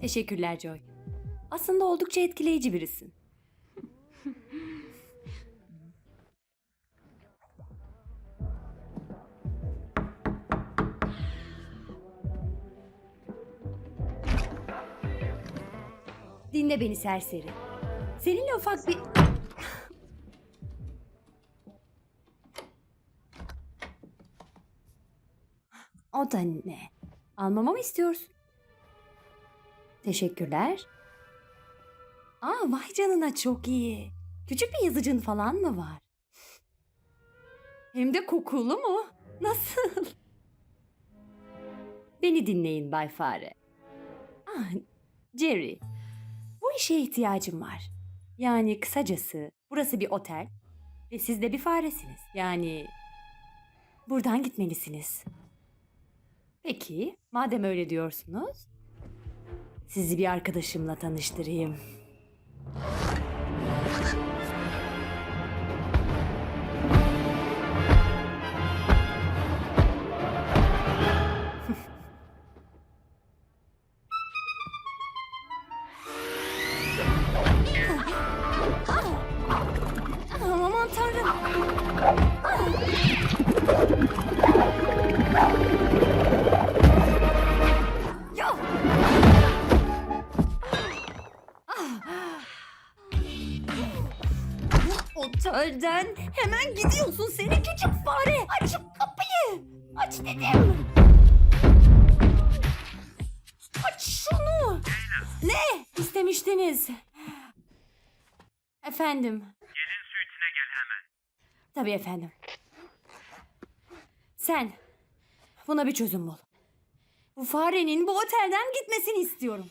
Teşekkürler Joy. Aslında oldukça etkileyici birisin. Dinle beni serseri. Seninle ufak bir... O da ne? Almamı mı istiyorsun? Teşekkürler. Aa vay canına çok iyi. Küçük bir yazıcın falan mı var? Hem de kokulu mu? Nasıl? Beni dinleyin Bay Fare. Ah, Jerry, bu işe ihtiyacım var. Yani kısacası burası bir otel ve siz de bir faresiniz. Yani buradan gitmelisiniz. Peki, madem öyle diyorsunuz, sizi bir arkadaşımla tanıştırayım. Aman tanrım. Otelden hemen gidiyorsun seni küçük fare. Aç şu kapıyı. Aç dedim. Aç şunu. Ne istemiştiniz? Efendim. Gelin suitine gel hemen. Tabii efendim. Sen buna bir çözüm bul. Bu farenin bu otelden gitmesini istiyorum.